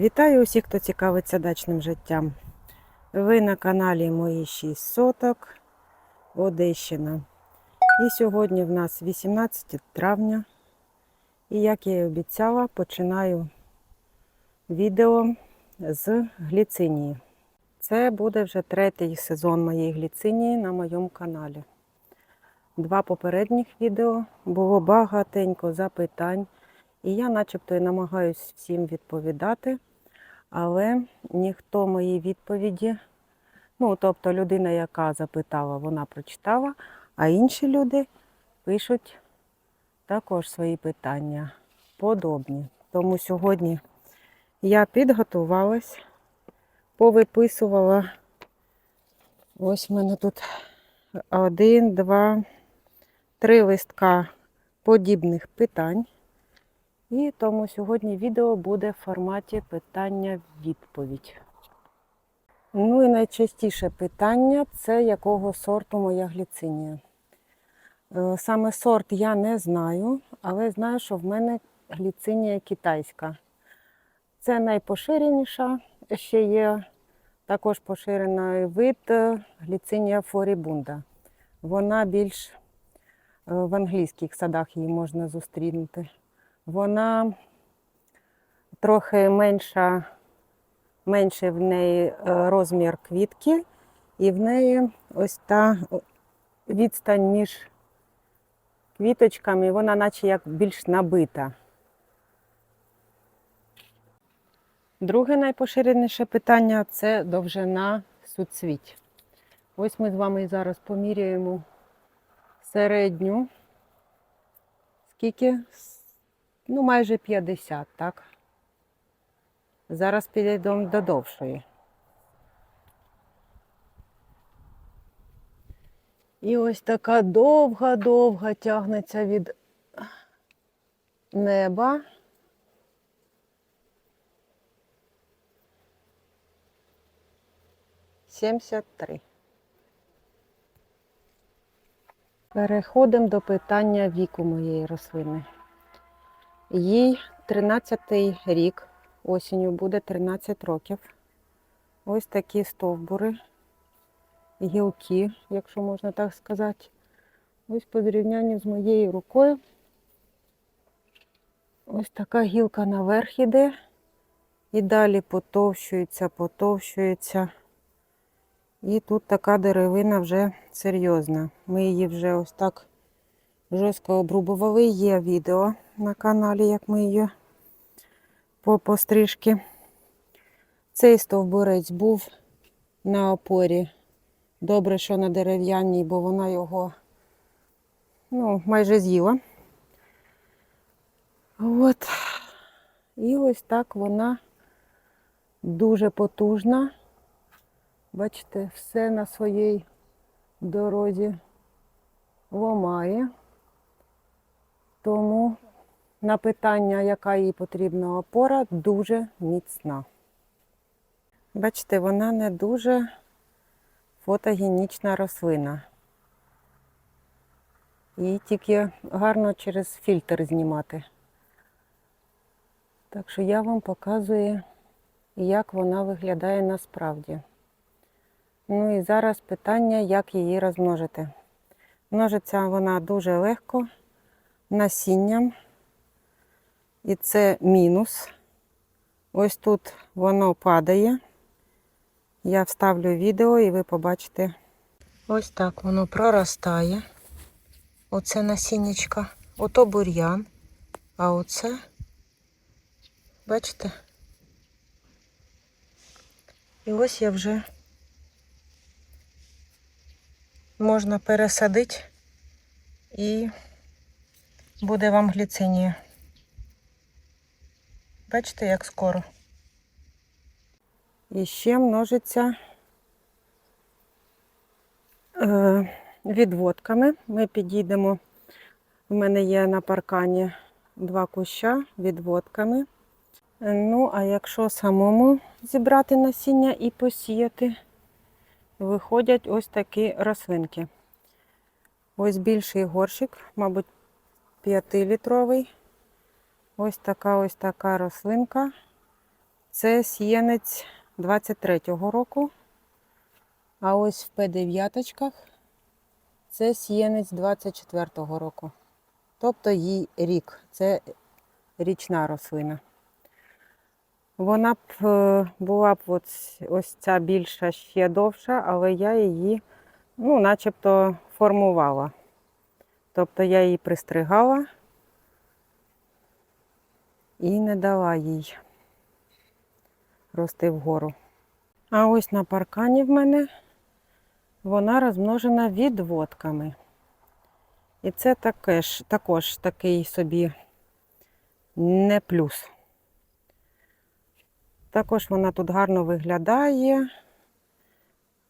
Вітаю усіх, хто цікавиться дачним життям. Ви на каналі Мої 6 соток Одещина. І сьогодні в нас 18 травня. І як я і обіцяла, починаю відео з гліцинії. Це буде вже третій сезон моєї гліцинії на моєму каналі. Два попередніх відео було багатенько запитань. І я начебто і намагаюсь всім відповідати, але ніхто мої відповіді, ну, тобто людина, яка запитала, вона прочитала, а інші люди пишуть також свої питання подобні. Тому сьогодні я підготувалась, повиписувала. Ось в мене тут один, два, три листка подібних питань. І тому сьогодні відео буде в форматі питання-відповідь. Ну і найчастіше питання це якого сорту моя гліцинія. Е, Саме сорт я не знаю, але знаю, що в мене гліцинія китайська. Це найпоширеніша, ще є також поширений вид е, гліцинія форібунда. Вона більш е, в англійських садах її можна зустрінути. Вона трохи менша, менший в неї е, розмір квітки, і в неї ось та відстань між квіточками, вона наче як більш набита. Друге найпоширеніше питання це довжина суцвіть. Ось ми з вами зараз поміряємо середню. Скільки? Ну, майже 50, так? Зараз підійдемо до довшої. І ось така довга-довга тягнеться від неба. Сімдесят три. Переходимо до питання віку моєї рослини. Їй 13-й рік, осінню буде 13 років. Ось такі стовбури, гілки, якщо можна так сказати. Ось по зрівнянню з моєю рукою. Ось така гілка наверх іде. І далі потовщується, потовщується. І тут така деревина вже серйозна. Ми її вже ось так жорстко обрубували. Є відео на каналі, як ми її по пострижки. Цей стовбурець був на опорі. Добре, що на дерев'яній, бо вона його ну, майже з'їла. От. І ось так вона дуже потужна. Бачите, все на своїй дорозі ломає. Тому на питання, яка їй потрібна опора, дуже міцна. Бачите, вона не дуже фотогенічна рослина. Її тільки гарно через фільтр знімати. Так що я вам показую, як вона виглядає насправді. Ну і зараз питання, як її розмножити. Множиться вона дуже легко насінням. І це мінус. Ось тут воно падає. Я вставлю відео і ви побачите. Ось так воно проростає. Оце насіннячка. Ото бур'ян. А оце, бачите? І ось я вже можна пересадити і буде вам гліцинія. Бачите, як скоро. І ще множиться е, відводками. Ми підійдемо. У мене є на паркані два куща відводками. Ну, а якщо самому зібрати насіння і посіяти, виходять ось такі рослинки. Ось більший горщик, мабуть, 5-літровий. Ось така ось така рослинка. Це сіянець 23-го року. А ось в П9 це сіянець 24-го року. Тобто їй рік. Це річна рослина. Вона б е, була б ось, ось ця більша ще довша, але я її, ну, начебто формувала. Тобто я її пристригала і не дала їй рости вгору. А ось на паркані в мене вона розмножена відводками. І це таке ж, також такий собі не плюс. Також вона тут гарно виглядає.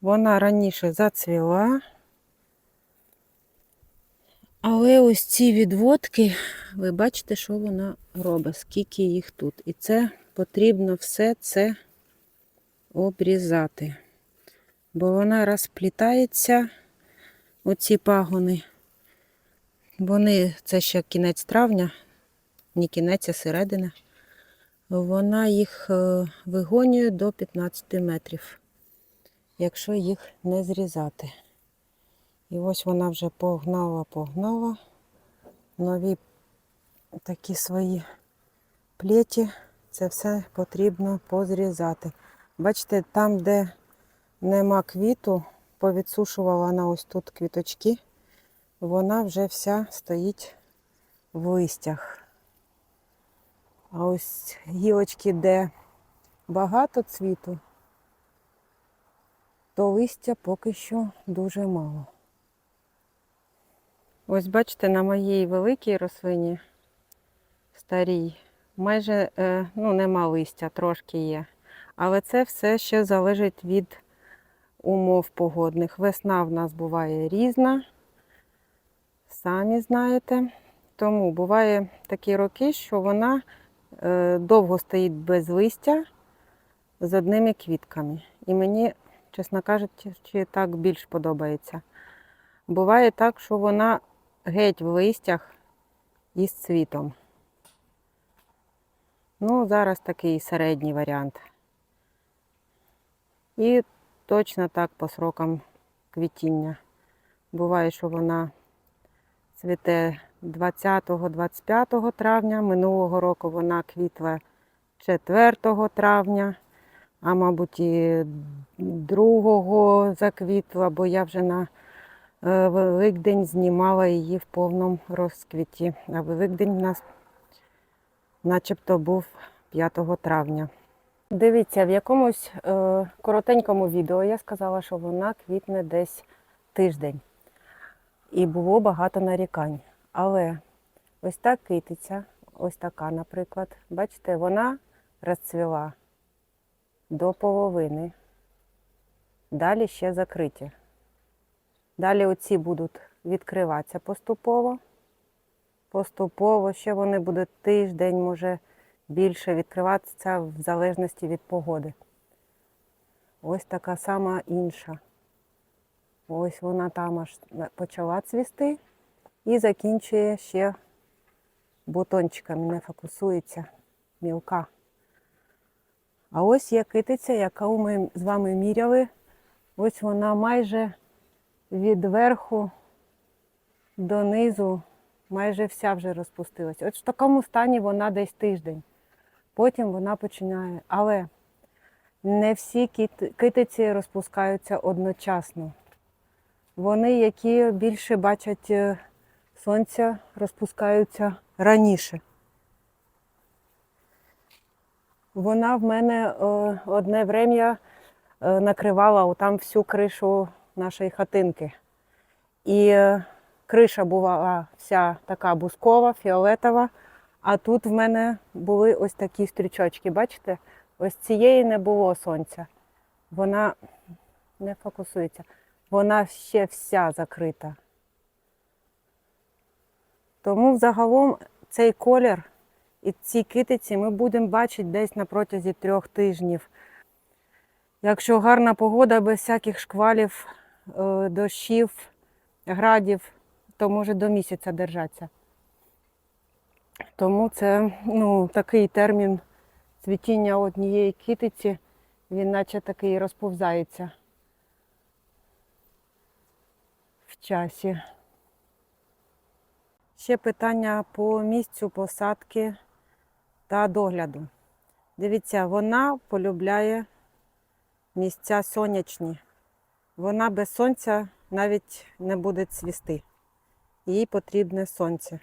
Вона раніше зацвіла. Але ось ці відводки, ви бачите, що вона робить, скільки їх тут. І це потрібно все це обрізати. Бо вона розплітається, оці пагони. Вони, це ще кінець травня, не кінець, а середина. Вона їх е, вигонює до 15 метрів, якщо їх не зрізати. І ось вона вже погнала, погнала. Нові такі свої плеті. Це все потрібно позрізати. Бачите, там, де нема квіту, повідсушувала вона ось тут квіточки, вона вже вся стоїть в листях. А ось гілочки, де багато цвіту, то листя поки що дуже мало. Ось бачите, на моїй великій рослині старій, майже е, ну, нема листя, трошки є. Але це все ще залежить від умов погодних. Весна в нас буває різна, самі знаєте. Тому буває такі роки, що вона е, довго стоїть без листя з одними квітками. І мені, чесно кажучи, так більш подобається. Буває так, що вона геть в листях із цвітом. Ну, зараз такий середній варіант. І точно так по срокам квітіння. Буває, що вона цвіте 20-25 травня. Минулого року вона квітла 4 травня, а мабуть і 2 заквітла, бо я вже на Великдень знімала її в повному розквіті. А Великдень у нас начебто був 5 травня. Дивіться, в якомусь е, коротенькому відео я сказала, що вона квітне десь тиждень. І було багато нарікань. Але ось та китиця, ось така, наприклад, бачите, вона розцвіла до половини. Далі ще закриті. Далі оці будуть відкриватися поступово. Поступово ще вони будуть тиждень, може більше відкриватися в залежності від погоди. Ось така сама інша. Ось вона там аж почала цвісти і закінчує ще бутончиками, не фокусується мілка. А ось є китиця, яку ми з вами міряли. Ось вона майже від верху до низу, майже вся вже розпустилась. От в такому стані вона десь тиждень. Потім вона починає. Але не всі китиці розпускаються одночасно. Вони, які більше бачать е, сонця, розпускаються раніше. Вона в мене е, одне врем'я е, накривала там всю кришу нашої хатинки. І е, криша була вся така бускова, фіолетова, а тут в мене були ось такі стрічочки. Бачите? Ось цієї не було сонця. Вона не фокусується. Вона ще вся закрита. Тому взагалом цей колір і ці китиці ми будемо бачити десь на протязі трьох тижнів. Якщо гарна погода без всяких шквалів, дощів, градів, то може до місяця держатися. Тому це ну, такий термін цвітіння однієї квітиці, він наче такий розповзається в часі. Ще питання по місцю посадки та догляду. Дивіться, вона полюбляє місця сонячні. Вона без сонця навіть не буде цвісти. Їй потрібне сонце.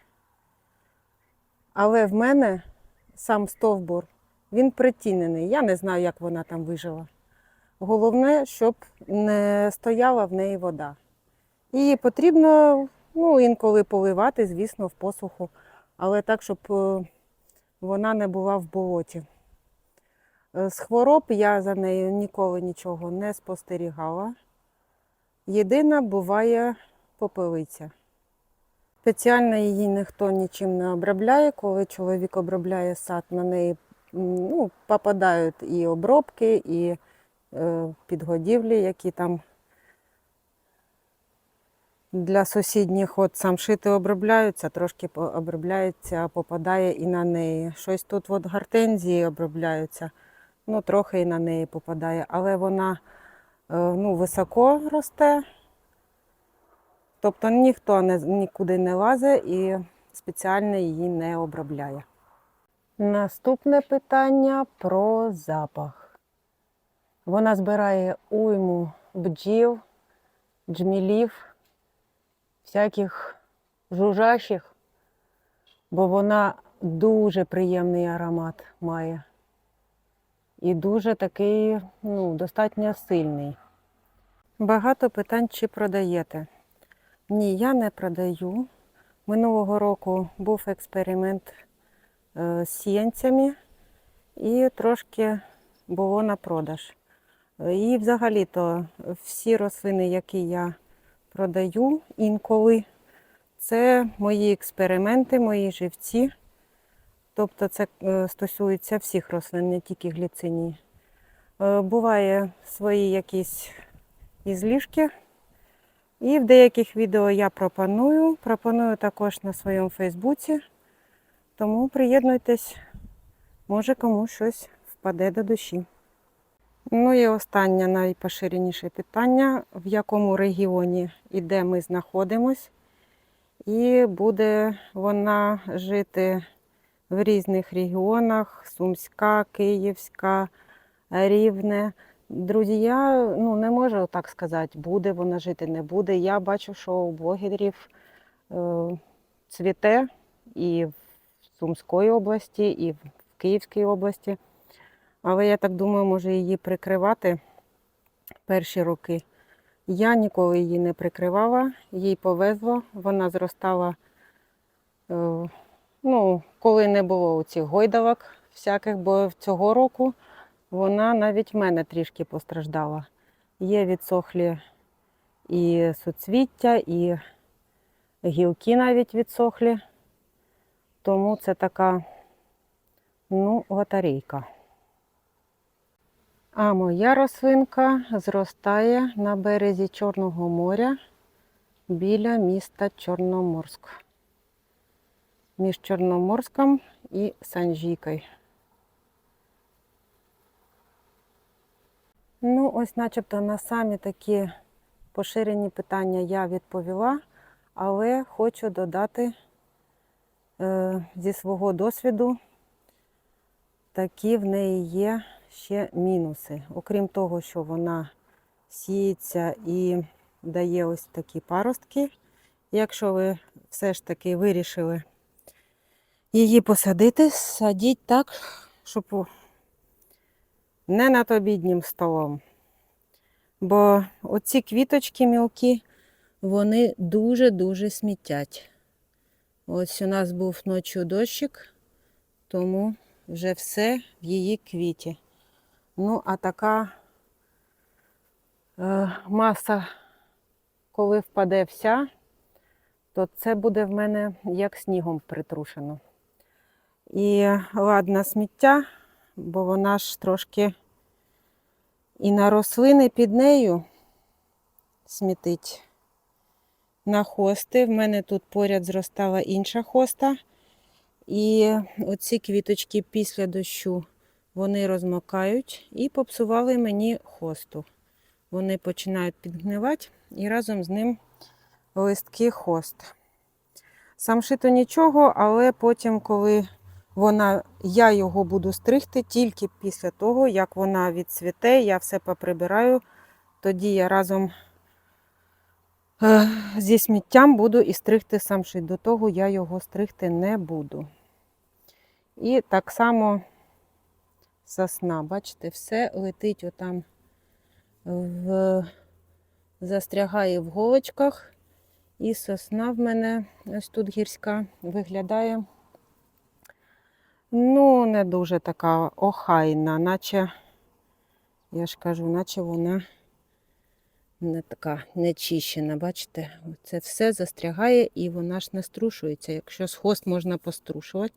Але в мене сам стовбур, він притінений. Я не знаю, як вона там вижила. Головне, щоб не стояла в неї вода. Її потрібно ну, інколи поливати, звісно, в посуху, але так, щоб е, вона не була в болоті. Е, З хвороб я за нею ніколи нічого не спостерігала. Єдина буває попелиця. Спеціально її ніхто нічим не обробляє. Коли чоловік обробляє сад, на неї ну, попадають і обробки, і е, підгодівлі, які там для сусідніх от самшити обробляються, трошки обробляється, попадає і на неї. Щось тут от гортензії обробляються, ну трохи і на неї попадає, але вона ну, високо росте. Тобто ніхто не, нікуди не лазить і спеціально її не обробляє. Наступне питання про запах. Вона збирає уйму бджіл, джмілів, всяких жужжащих, бо вона дуже приємний аромат має. І дуже такий, ну, достатньо сильний. Багато питань, чи продаєте. Ні, я не продаю. Минулого року був експеримент е, з сіянцями і трошки було на продаж. І взагалі-то всі рослини, які я продаю інколи, це мої експерименти, мої живці. Тобто це е, стосується всіх рослин, не тільки гліцинії. Е, Буває свої якісь ізлішки. І в деяких відео я пропоную. Пропоную також на своєму Фейсбуці. Тому приєднуйтесь, може комусь щось впаде до душі. Ну і останнє найпоширеніше питання, в якому регіоні і де ми знаходимось. І буде вона жити в різних регіонах: Сумська, Київська, Рівне. Друзі, я ну, не можу так сказати, буде вона жити, не буде. Я бачу, що у блогерів е, цвіте і в Сумської області, і в Київській області. Але я так думаю, може її прикривати перші роки. Я ніколи її не прикривала, їй повезло, вона зростала, е, ну, коли не було цих гойдалок всяких, бо цього року вона навіть в мене трішки постраждала. Є відсохлі і суцвіття, і гілки навіть відсохлі. Тому це така, ну, лотерейка. А моя рослинка зростає на березі Чорного моря біля міста Чорноморськ. Між Чорноморськом і Санжікою. Ну, ось начебто на самі такі поширені питання я відповіла, але хочу додати е, зі свого досвіду, такі в неї є ще мінуси. Окрім того, що вона сіється і дає ось такі паростки. Якщо ви все ж таки вирішили її посадити, садіть так, щоб не над обіднім столом. Бо оці квіточки мілкі, вони дуже-дуже смітять. Ось у нас був ночі дощик, тому вже все в її квіті. Ну, а така е, маса, коли впаде вся, то це буде в мене як снігом притрушено. І ладно, сміття, бо вона ж трошки і на рослини під нею смітить. На хости. В мене тут поряд зростала інша хоста. І оці квіточки після дощу вони розмокають і попсували мені хосту. Вони починають підгнивати і разом з ним листки хост. Самшиту нічого, але потім, коли вона, я його буду стригти тільки після того, як вона відцвіте, я все поприбираю, тоді я разом е, зі сміттям буду і стригти самшит. До того я його стригти не буду. І так само сосна. Бачите, все летить отам в... застрягає в голочках. І сосна в мене ось тут гірська виглядає. Ну, не дуже така охайна, наче, я ж кажу, наче вона не така нечищена. Бачите, це все застрягає і вона ж не струшується. Якщо з хвост можна пострушувати,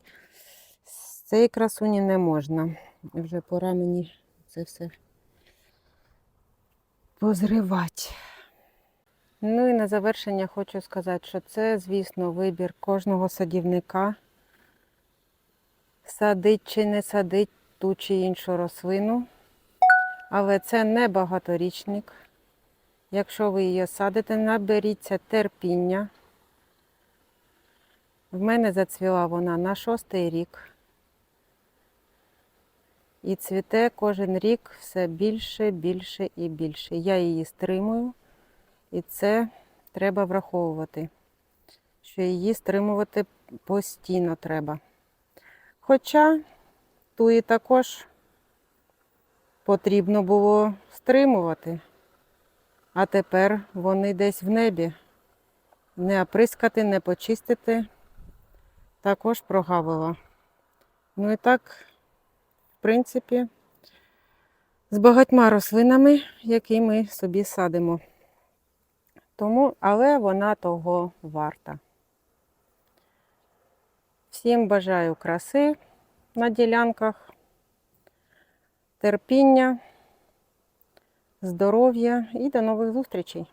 з цієї красуні не можна. Вже пора мені це все позривати. Ну і на завершення хочу сказати, що це, звісно, вибір кожного садівника. Садить чи не садить ту чи іншу рослину. Але це не багаторічник. Якщо ви її садите, наберіться терпіння. В мене зацвіла вона на шостий рік. І цвіте кожен рік все більше, більше і більше. Я її стримую. І це треба враховувати, що її стримувати постійно треба. Хоча туї також потрібно було стримувати, а тепер вони десь в небі. Не оприскати, не почистити, також прогавила. Ну і так, в принципі, з багатьма рослинами, які ми собі садимо. Тому, але вона того варта. Всім бажаю краси на ділянках, терпіння, здоров'я і до нових зустрічей!